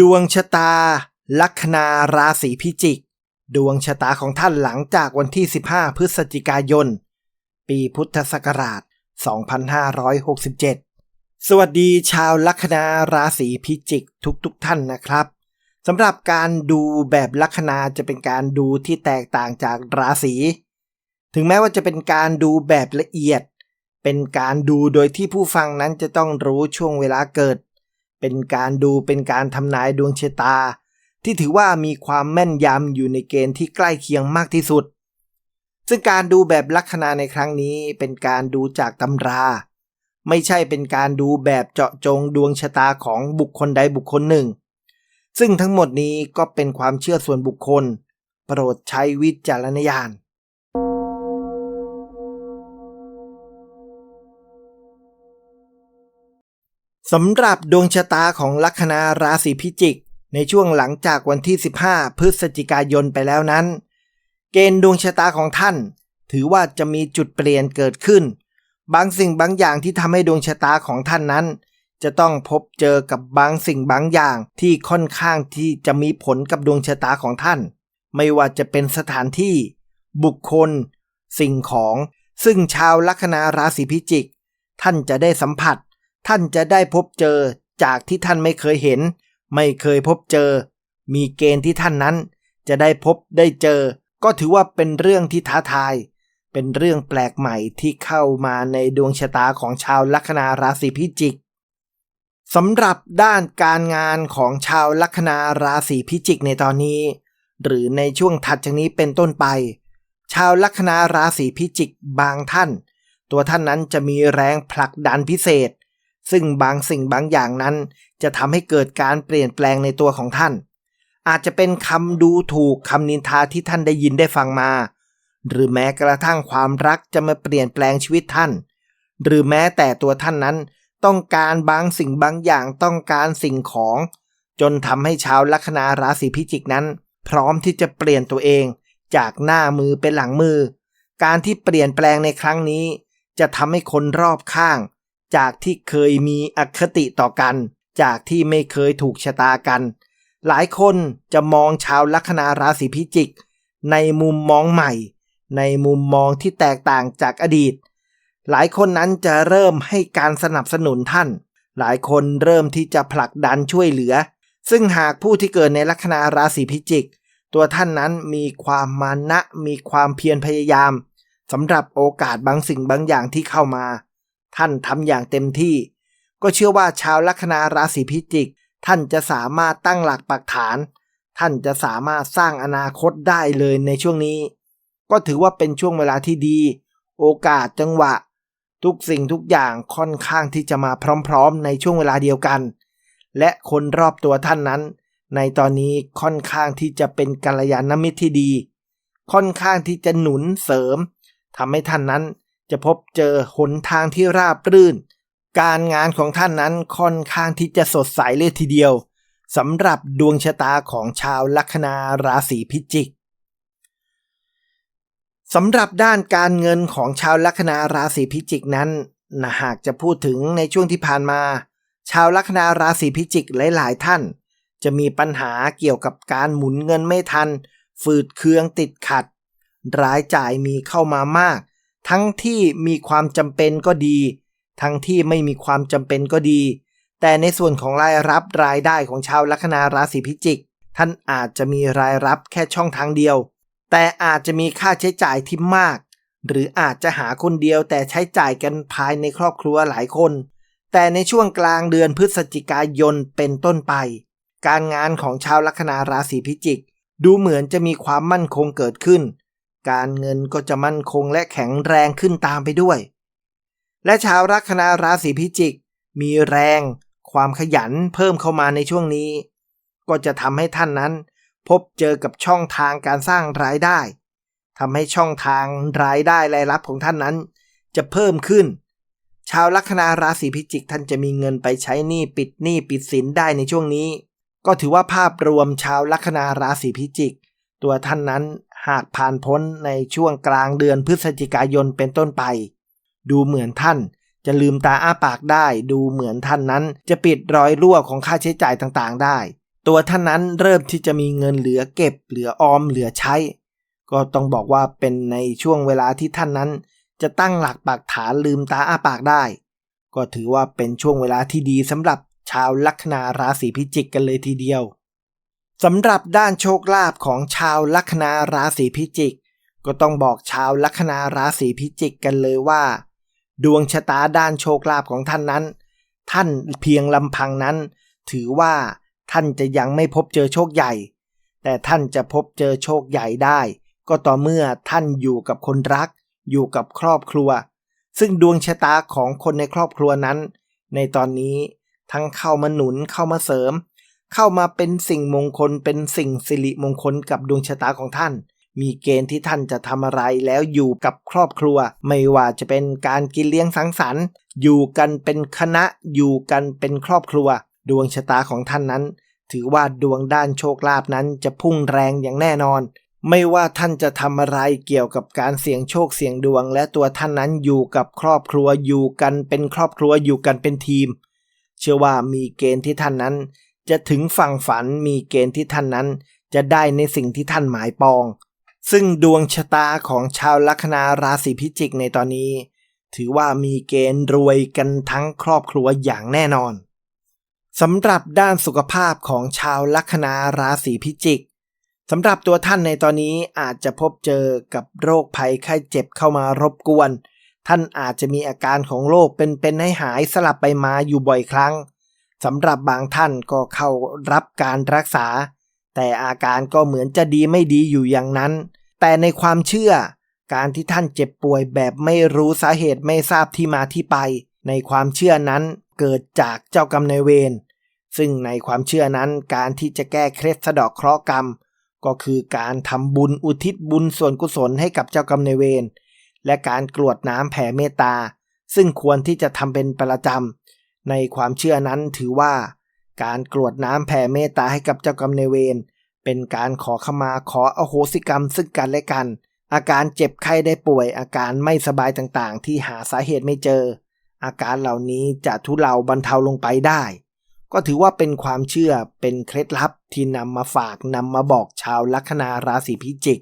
ดวงชะตา ลัคนาราศีพิจิก ดวงชะตาของท่านหลังจากวันที่ 15 พฤศจิกายน ปีพุทธศักราช 2567 สวัสดีชาวลัคนาราศีพิจิกทุกๆทท่านนะครับสำหรับการดูแบบลัคนาจะเป็นการดูที่แตกต่างจากราศีถึงแม้ว่าจะเป็นการดูแบบละเอียด เป็นการดูโดยที่ผู้ฟังนั้นจะต้องรู้ช่วงเวลาเกิด เป็นการดูเป็นการทำนายดวงชะตา ที่ถือว่ามีความแม่นยำอยู่ในเกณฑ์ที่ใกล้เคียงมากที่สุด ซึ่งการดูแบบลัคนาในครั้งนี้เป็นการดูจากตำรา ไม่ใช่เป็นการดูแบบเจาะจงดวงชะตาของบุคคลใดบุคคลหนึ่ง ซึ่งทั้งหมดนี้ก็เป็นความเชื่อส่วนบุคคล โปรดใช้วิจารณญาณ สำหรับดวงชะตาของลัคนาราศีพิจิก ในช่วงหลังจากวันที่ 15 พฤศจิกายนไปแล้วนั้น เกณฑ์ดวงชะตาของท่าน ถือว่าจะมีจุดเปลี่ยนเกิดขึ้น บางสิ่งบางอย่างที่ทำให้ดวงชะตาของท่านนั้น จะต้องพบเจอกับบางสิ่งบางอย่างที่ค่อนข้างที่จะมีผลกับดวงชะตาของท่าน ไม่ว่าจะเป็นสถานที่ บุคคล สิ่งของ ซึ่งชาวลัคนาราศีพิจิก ท่านจะได้สัมผัส ท่านจะได้พบเจอจากที่ท่านไม่เคยเห็น ไม่เคยพบเจอ มีเกณฑ์ที่ท่านนั้น จะได้พบได้เจอ ก็ถือว่าเป็นเรื่องที่ท้าทาย เป็นเรื่องแปลกใหม่ที่เข้ามาในดวงชะตาของชาวลัคนาราศีพิจิกสำหรับด้านการงานของชาวลัคนาราศีพิจิกในตอนนี้ หรือในช่วงถัดจากนี้เป็นต้นไป ชาวลัคนาราศีพิจิกบางท่าน ตัวท่านนั้นจะมีแรงผลักดันพิเศษ ซึ่งบางสิ่งบางอย่างนั้น จะทำให้เกิดการเปลี่ยนแปลงในตัวของท่าน อาจจะเป็นคำดูถูกคำนินทาที่ท่านได้ยินได้ฟังมา หรือแม้กระทั่งความรักจะมาเปลี่ยนแปลงชีวิตท่าน หรือแม้แต่ตัวท่านนั้น ต้องการบางสิ่งบางอย่างต้องการสิ่งของ จนทำให้ชาวลัคนาราศีพิจิกนั้น พร้อมที่จะเปลี่ยนตัวเอง จากหน้ามือเป็นหลังมือ การที่เปลี่ยนแปลงในครั้งนี้ จะทำให้คนรอบข้าง จากที่เคยมีอคติต่อกัน จากที่ไม่เคยถูกชะตากัน หลายคนจะมองชาวลัคนาราศีพิจิก ในมุมมองใหม่ ในมุมมองที่แตกต่างจากอดีต หลายคนนั้นจะเริ่มให้การสนับสนุนท่าน หลายคนเริ่มที่จะผลักดันช่วยเหลือ ซึ่งหากผู้ที่เกิดในลัคนาราศีพิจิก ตัวท่านนั้นมีความมานะ มีความเพียรพยายามสำหรับโอกาสบางสิ่งบางอย่างที่เข้ามา ท่านทำอย่างเต็มที่ ก็เชื่อว่าชาวลัคนาราศีพิจิก ท่านจะสามารถตั้งหลักปักฐาน ท่านจะสามารถสร้างอนาคตได้เลยในช่วงนี้ ก็ถือว่าเป็นช่วงเวลาที่ดี โอกาสจังหวะ ทุกสิ่งทุกอย่างค่อนข้างที่จะมาพร้อมๆ ในช่วงเวลาเดียวกัน และคนรอบตัวท่านนั้น ในตอนนี้ค่อนข้างที่จะเป็นกัลยาณมิตรที่ดี ค่อนข้างที่จะหนุนเสริมทำให้ท่านนั้น จะพบเจอหนทางที่ราบรื่น การงานของท่านนั้นค่อนข้างที่จะสดใสเลยทีเดียวสำหรับดวงชะตาของชาวลัคนาราศีพิจิกสำหรับด้านการเงินของชาวลัคนาราศีพิจิกนั้นนะหากจะพูดถึงในช่วงที่ผ่านมา ชาวลัคนาราศีพิจิกหลาย ๆ ท่าน จะมีปัญหาเกี่ยวกับการหมุนเงินไม่ทัน ฝืดเคืองติดขัด รายจ่ายมีเข้ามามาก ทั้งที่มีความจำเป็นก็ดี ทั้งที่ไม่มีความจำเป็นก็ดี แต่ในส่วนของรายรับรายได้ของชาวลัคนาราศีพิจิก ท่านอาจจะมีรายรับแค่ช่องทางเดียว แต่อาจจะมีค่าใช้จ่ายที่มาก หรืออาจจะหาคนเดียวแต่ใช้จ่ายกันภายในครอบครัวหลายคน แต่ในช่วงกลางเดือนพฤศจิกายนเป็นต้นไป การงานของชาวลัคนาราศีพิจิก ดูเหมือนจะมีความมั่นคงเกิดขึ้น การเงินก็จะมั่นคงและแข็งแรงขึ้นตามไปด้วย และชาวลัคนาราศีพิจิก มีแรง ความขยันเพิ่มเข้ามาในช่วงนี้ ก็จะทำให้ท่านนั้น พบเจอกับช่องทางการสร้างรายได้ทำให้ช่องทางรายได้รายรับของท่านนั้น จะเพิ่มขึ้น ชาวลัคนาราศีพิจิกท่านจะมีเงินไปใช้หนี้ปิดหนี้ปิดสินได้ในช่วงนี้ ก็ถือว่าภาพรวมชาวลัคนาราศีพิจิก ตัวท่านนั้น หากผ่านพ้นในช่วงกลางเดือนพฤศจิกายนเป็นต้นไป ดูเหมือนท่านจะลืมตาอ้าปากได้ ดูเหมือนท่านนั้นจะปิดรอยรั่วของค่าใช้จ่ายต่างๆ ได้ ตัวท่านนั้นเริ่มที่จะมีเงินเหลือเก็บ เหลือออมเหลือใช้ ก็ต้องบอกว่าเป็นในช่วงเวลาที่ท่านนั้น จะตั้งหลักปักฐานลืมตาอ้าปากได้ ก็ถือว่าเป็นช่วงเวลาที่ดีสำหรับชาวลัคนาราศีพิจิกกันเลยทีเดียว สำหรับด้านโชคลาภของชาวลัคนาราศีพิจิก ก็ต้องบอกชาวลัคนาราศีพิจิกกันเลยว่า ดวงชะตาด้านโชคลาภของท่านนั้น ท่านเพียงลำพังนั้น ถือว่าท่านจะยังไม่พบเจอโชคใหญ่ แต่ท่านจะพบเจอโชคใหญ่ได้ ก็ต่อเมื่อท่านอยู่กับคนรัก อยู่กับครอบครัว ซึ่งดวงชะตาของคนในครอบครัวนั้น ในตอนนี้ทั้งเข้ามาหนุนเข้ามาเสริม เข้ามาเป็นสิ่งมงคลเป็นสิ่งสิริมงคลกับดวงชะตาของท่าน มีเกณฑ์ที่ท่านจะทำอะไรแล้วอยู่กับครอบครัว ไม่ว่าจะเป็นการกินเลี้ยงสังสรรค์ อยู่กันเป็นคณะอยู่กันเป็นครอบครัว ดวงชะตาของท่านนั้น ถือว่าดวงด้านโชคลาภนั้นจะพุ่งแรงอย่างแน่นอน ไม่ว่าท่านจะทำอะไรเกี่ยวกับการเสี่ยงโชคเสี่ยงดวง และตัวท่านนั้นอยู่กับครอบครัวอยู่กันเป็นครอบครัวอยู่กันเป็นทีม เชื่อว่ามีเกณฑ์ที่ท่านนั้น จะถึงฝั่งฝันมีเกณฑ์ที่ท่านนั้น จะได้ในสิ่งที่ท่านหมายปอง ซึ่งดวงชะตาของชาวลัคนาราศีพิจิกในตอนนี้ ถือว่ามีเกณฑ์รวยกันทั้งครอบครัวอย่างแน่นอนสำหรับด้านสุขภาพของชาวลัคนาราศีพิจิกสำหรับตัวท่านในตอนนี้อาจจะพบเจอกับโรคภัยไข้เจ็บเข้ามารบกวน ท่านอาจจะมีอาการของโรคเป็นๆให้หายสลับไปมาอยู่บ่อยครั้ง สำหรับบางท่านก็เข้ารับการรักษา แต่อาการก็เหมือนจะดีไม่ดีอยู่อย่างนั้น แต่ในความเชื่อ การที่ท่านเจ็บป่วยแบบไม่รู้สาเหตุไม่ทราบที่มาที่ไป ในความเชื่อนั้นเกิดจากเจ้ากรรมนายเวรซึ่งในความเชื่อนั้นการที่จะแก้เคล็ดสะดอกเคราะห์กรรม ก็คือการทำบุญอุทิศบุญส่วนกุศลให้กับเจ้ากรรมนายเวรและการกรวดน้ำแผ่เมตตา ซึ่งควรที่จะทำเป็นประจำ ในความเชื่อนั้นถือว่า การกรวดน้ำแผ่เมตตาให้กับเจ้ากรรมนายเวรเป็นการขอขมาขออโหสิกรรมซึ่งกันและกัน อาการเจ็บไข้ได้ป่วย อาการไม่สบายต่างๆ ที่หาสาเหตุไม่เจอ อาการเหล่านี้จะทุเลาบรรเทาลงไปได้ ก็ถือว่าเป็นความเชื่อเป็นเคล็ดลับที่นำมาฝากนำมาบอกชาวลัคนาราศีพิจิก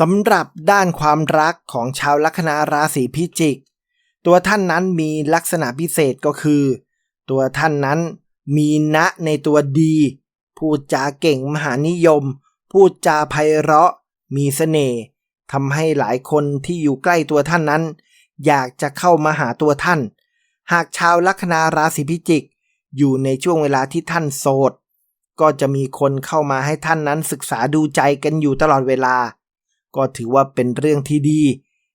สำหรับด้านความรักของชาวลัคนาราศีพิจิก ตัวท่านนั้นมีลักษณะพิเศษก็คือ ตัวท่านนั้นมีณในตัวดี พูดจาเก่งมหานิยม พูดจาไพเราะ มีเสน่ห์ทำให้หลายคนที่อยู่ใกล้ตัวท่านนั้น อยากจะเข้ามาหาตัวท่าน หากชาวลัคนาราศีพิจิก อยู่ในช่วงเวลาที่ท่านโสด ก็จะมีคนเข้ามาให้ท่านนั้นศึกษาดูใจกันอยู่ตลอดเวลา ก็ถือว่าเป็นเรื่องที่ดี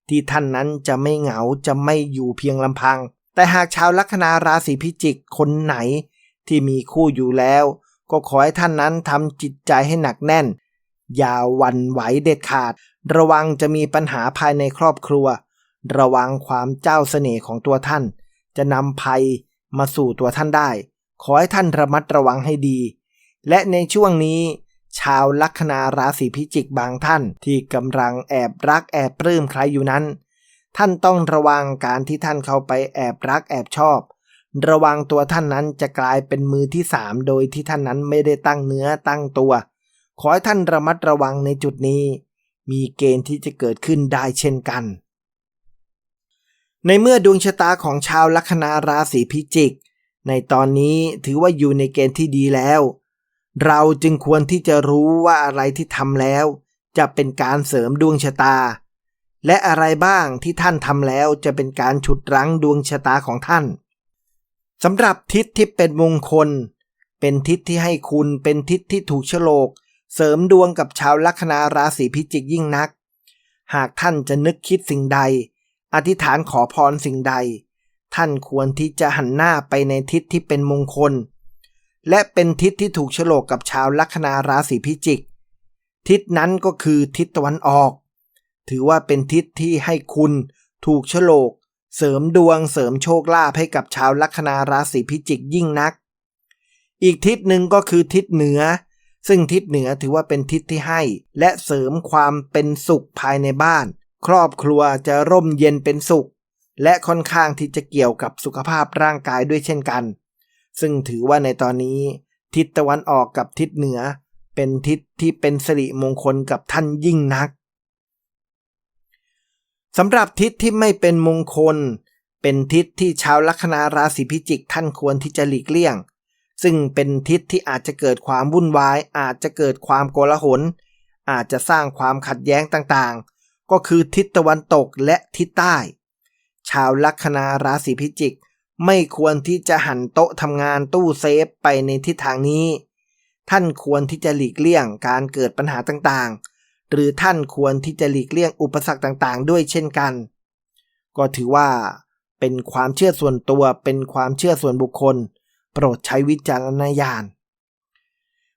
ที่ท่านนั้นจะไม่เหงาจะไม่อยู่เพียงลำพัง แต่หากชาวลัคนาราศีพิจิกคนไหน ที่มีคู่อยู่แล้ว ก็ขอให้ท่านนั้นทำจิตใจให้หนักแน่น อย่าวันไหวเด็ดขาด ระวังจะมีปัญหาภายในครอบครัว ระวังความเจ้าเสน่ห์ของตัวท่าน จะนำภัยมาสู่ตัวท่านได้ ขอให้ท่านระมัดระวังให้ดี และในช่วงนี้ ชาวลัคนาราศีพิจิกบางท่าน ที่กำลังแอบรักแอบปลื้มใครอยู่นั้น ท่านต้องระวังการที่ท่านเข้าไปแอบรักแอบชอบ ระวังตัวท่านนั้นจะกลายเป็นมือที่สามโดยที่ท่านนั้นไม่ได้ตั้งเนื้อตั้งตัว ขอให้ท่านระมัดระวังในจุดนี้ มีเกณฑ์ที่จะเกิดขึ้นได้เช่นกัน ในเมื่อดวงชะตาของชาวลัคนาราศีพิจิก ในตอนนี้ถือว่าอยู่ในเกณฑ์ที่ดีแล้ว เราจึงควรที่จะรู้ว่าอะไรที่ทำแล้ว จะเป็นการเสริมดวงชะตา และอะไรบ้างที่ท่านทำแล้วจะเป็นการฉุดรั้งดวงชะตาของท่านสำหรับทิศที่เป็นมงคล เป็นทิศที่ให้คุณเป็นทิศที่ถูกโฉลก เสริมดวงกับชาวลัคนาราศีพิจิกยิ่งนัก หากท่านจะนึกคิดสิ่งใด อธิษฐานขอพรสิ่งใด ท่านควรที่จะหันหน้าไปในทิศที่เป็นมงคล และเป็นทิศที่ถูกโฉลกกับชาวลัคนาราศีพิจิก ทิศนั้นก็คือทิศตะวันออก ถือว่าเป็นทิศที่ให้คุณถูกโฉลก เสริมดวงเสริมโชคลาภให้กับชาวลัคนาราศีพิจิกยิ่งนัก อีกทิศหนึ่งก็คือทิศเหนือ ซึ่งทิศเหนือถือว่าเป็นทิศที่ให้ และเสริมความเป็นสุขภายในบ้าน ครอบครัวจะร่มเย็นเป็นสุข และค่อนข้างที่จะเกี่ยวกับสุขภาพร่างกายด้วยเช่นกัน ซึ่งถือว่าในตอนนี้ ทิศตะวันออกกับทิศเหนือ เป็นทิศที่เป็นสิริมงคลกับท่านยิ่งนักสำหรับทิศที่ไม่เป็นมงคล เป็นทิศที่ชาวลัคนาราศีพิจิกท่านควรที่จะหลีกเลี่ยง ซึ่งเป็นทิศที่อาจจะเกิดความวุ่นวาย อาจจะเกิดความโกลาหล อาจจะสร้างความขัดแย้งต่างๆ ก็คือทิศตะวันตกและทิศใต้ ชาวลัคนาราศีพิจิก ไม่ควรที่จะหันโต๊ะทำงานตู้เซฟไปในทิศทางนี้ ท่านควรที่จะหลีกเลี่ยงการเกิดปัญหาต่างๆ หรือท่านควรที่จะหลีกเลี่ยงอุปสรรคต่างๆ ด้วยเช่นกัน ก็ถือว่า เป็นความเชื่อส่วนตัวเป็นความเชื่อส่วนบุคคล โปรดใช้วิจารณญาณ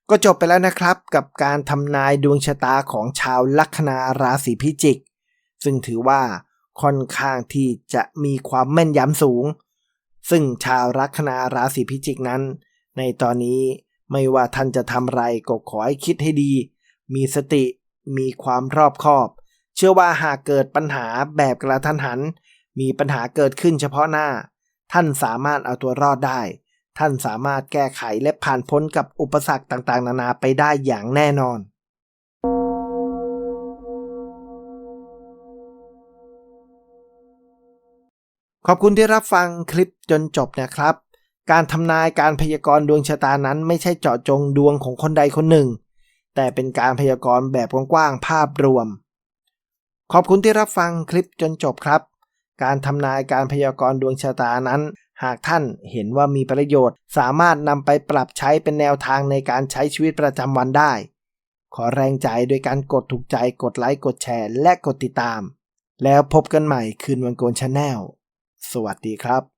ก็จบไปแล้วนะครับกับการทำนายดวงชะตาของชาวลัคนาราศีพิจิก ซึ่งถือว่าค่อนข้างที่จะมีความแม่นยำสูง ซึ่งชาวลัคนาราศีพิจิกนั้น ในตอนนี้ไม่ว่าท่านจะทำไรก็ขอให้คิดให้ดี มีสติ มีความรอบคอบ เชื่อว่าหากเกิดปัญหาแบบกระทันหัน มีปัญหาเกิดขึ้นเฉพาะหน้า ท่านสามารถเอาตัวรอดได้ ท่านสามารถแก้ไขและผ่านพ้นกับอุปสรรคต่างๆ นานาไปได้อย่างแน่นอน ขอบคุณที่รับฟังคลิปจนจบนะครับ การทำนายการพยากรณ์ดวงชะตานั้นไม่ใช่เจาะจงดวงของคนใดคนหนึ่ง แต่เป็นการพยากรณ์แบบกว้างๆภาพรวม ขอบคุณที่รับฟังคลิปจนจบครับ การทำนายการพยากรณ์ดวงชะตานั้น หากท่านเห็นว่ามีประโยชน์ สามารถนำไปปรับใช้เป็นแนวทางในการใช้ชีวิตประจำวันได้ ขอแรงใจโดยการกดถูกใจกดไลค์กดแชร์ และกดติดตาม แล้วพบกันใหม่คืนวันโกนชาแนล สวัสดีครับ